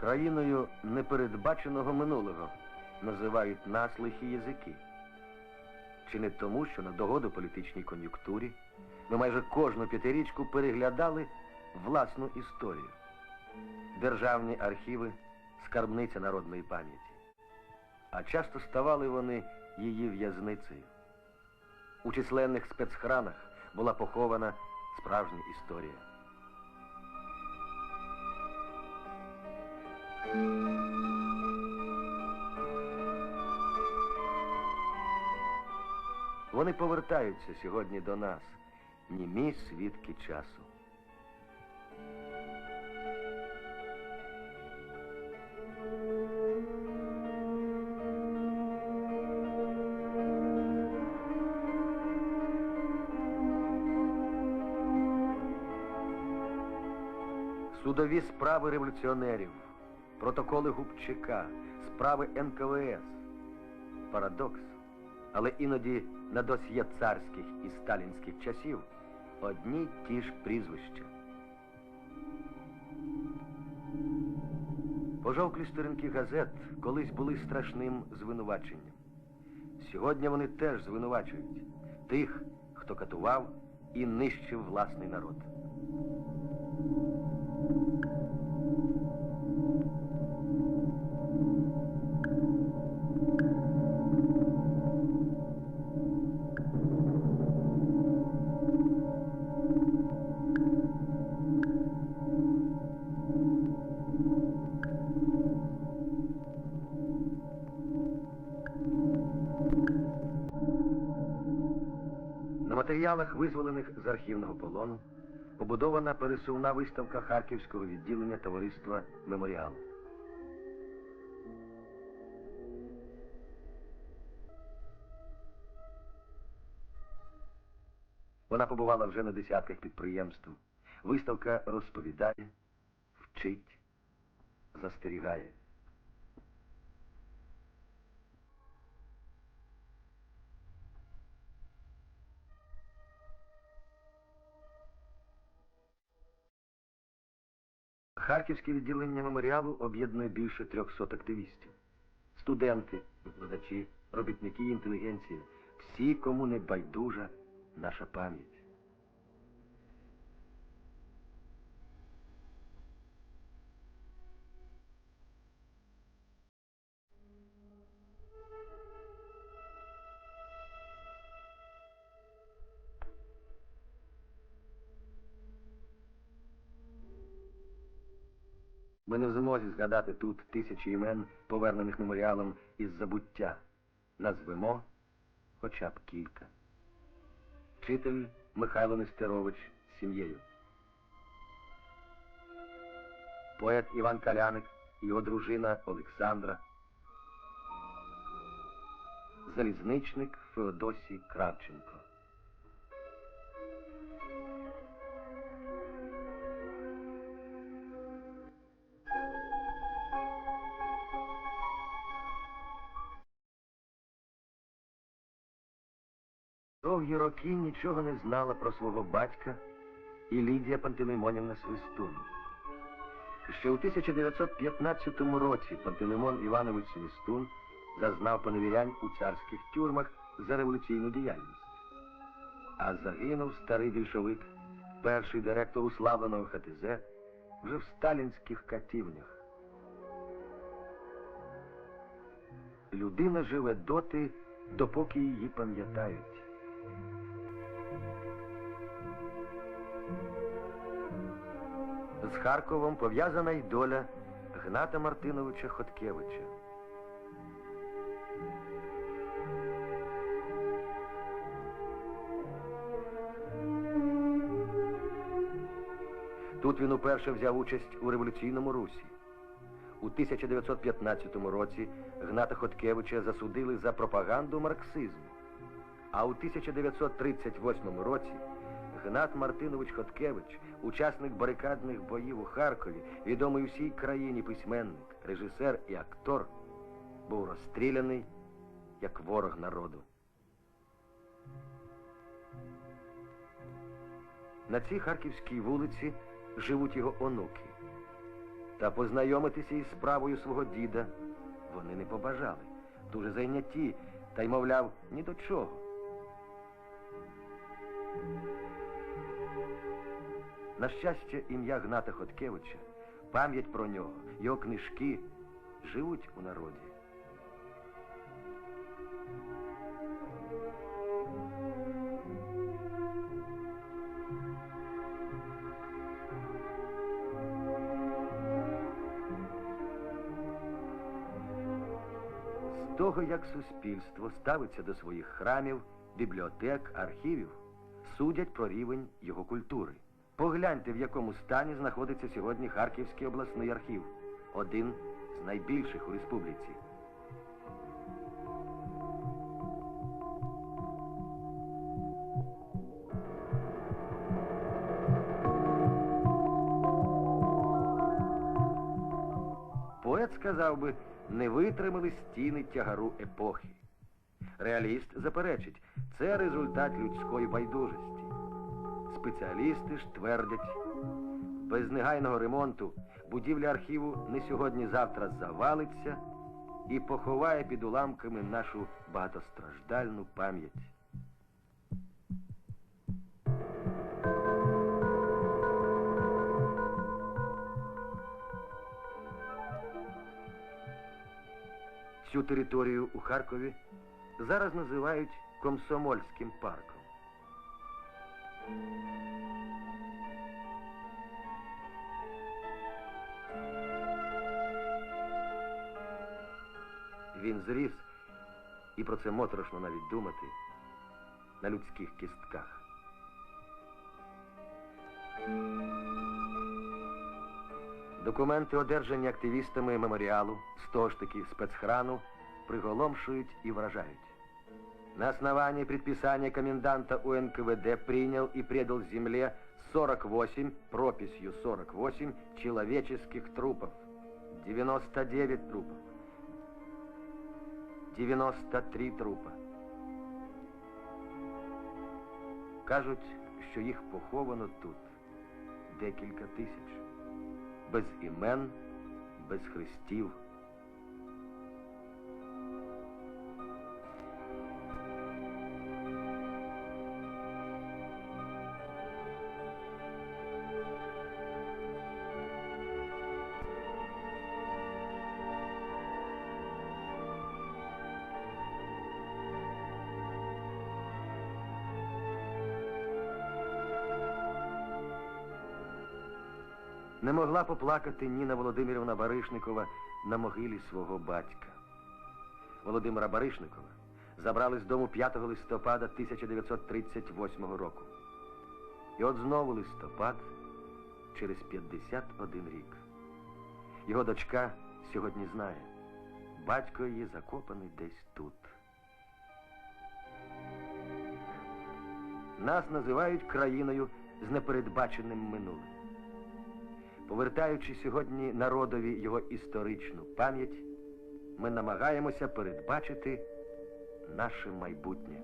Країною непередбаченого минулого називають нас лихі язики. Чи не тому, що на догоду політичній кон'юнктурі ми майже кожну п'ятирічку переглядали власну історію. Державні архіви скарбниця народної пам'яті. А часто ставали вони її в'язницею. У численних спецхранах була похована справжня історія. Вони повертаються сьогодні до нас, німі свідки часу. Судові справи революціонерів, протоколи Губчака, справи НКВС. Парадокс. Але іноді на досьє царських і сталінських часів одні ті ж прізвища. Пожовклі сторінки газет колись були страшним звинуваченням. Сьогодні вони теж звинувачують тих, хто катував і нищив власний народ. Матеріалах, визволених з архівного полону, побудована пересувна виставка Харківського відділення товариства Меморіал. Вона побувала вже на десятках підприємств. Виставка розповідає, вчить, застерігає. Харківське відділення меморіалу об'єднує більше 300 активістів. Студенти, викладачі, робітники, інтелігенція. Всі, кому не байдужа наша пам'ять. Ми не в змозі згадати тут тисячі імен, повернених меморіалом із забуття. Назвемо хоча б кілька. Вчитель Михайло Нестерович з сім'єю. Поет Іван Каляник і його дружина Олександра. Залізничник Феодосій Кравченко. Довгі роки нічого не знала про свого батька і Лідія Пантелеймонівна Свистун. Ще у 1915 році Пантелеймон Іванович Свистун зазнав поневірянь у царських тюрмах за революційну діяльність. А загинув старий більшовик, перший директор уславленого ХТЗ, вже в сталінських катівнях. Людина живе доти, допоки її пам'ятають. З Харковом пов'язана й доля Гната Мартиновича Хоткевича. Тут він уперше взяв участь у революційному русі. У 1915 році Гната Хоткевича засудили за пропаганду марксизму. А у 1938 році Гнат Мартинович Хоткевич, учасник барикадних боїв у Харкові, відомий усій країні письменник, режисер і актор, був розстріляний як ворог народу. На цій харківській вулиці живуть його онуки. Та познайомитися із справою свого діда вони не побажали. Дуже зайняті, та й, мовляв, ні до чого. На щастя, ім'я Гната Хоткевича, пам'ять про нього, його книжки живуть у народі. З того, як суспільство ставиться до своїх храмів, бібліотек, архівів, судять про рівень його культури. Погляньте, в якому стані знаходиться сьогодні Харківський обласний архів, один з найбільших у республіці. Поет сказав би, не витримали стіни тягару епохи. Реаліст заперечить, це результат людської байдужості. Спеціалісти ж твердять, без негайного ремонту будівля архіву не сьогодні-завтра завалиться і поховає під уламками нашу багатостраждальну пам'ять. Цю територію у Харкові зараз називають Комсомольським парком. Він зріс, і про це моторошно навіть думати, на людських кістках. Документи, одержані активістами меморіалу, з того ж таки спецхрану, приголомшують и вражають. На основании предписания коменданта УНКВД принял и предал земле 48, прописью 48, человеческих трупов. 99 трупов. 93 трупа. Кажуть, що їх поховано тут декілька тисяч. Без імен, без хрестів. Не могла поплакати Ніна Володимирівна Баришникова на могилі свого батька. Володимира Баришникова забрали з дому 5 листопада 1938 року. І от знову листопад через 51 рік. Його дочка сьогодні знає, батько її закопаний десь тут. Нас називають країною з непередбаченим минулим. Повертаючи сьогодні народові його історичну пам'ять, ми намагаємося передбачити наше майбутнє.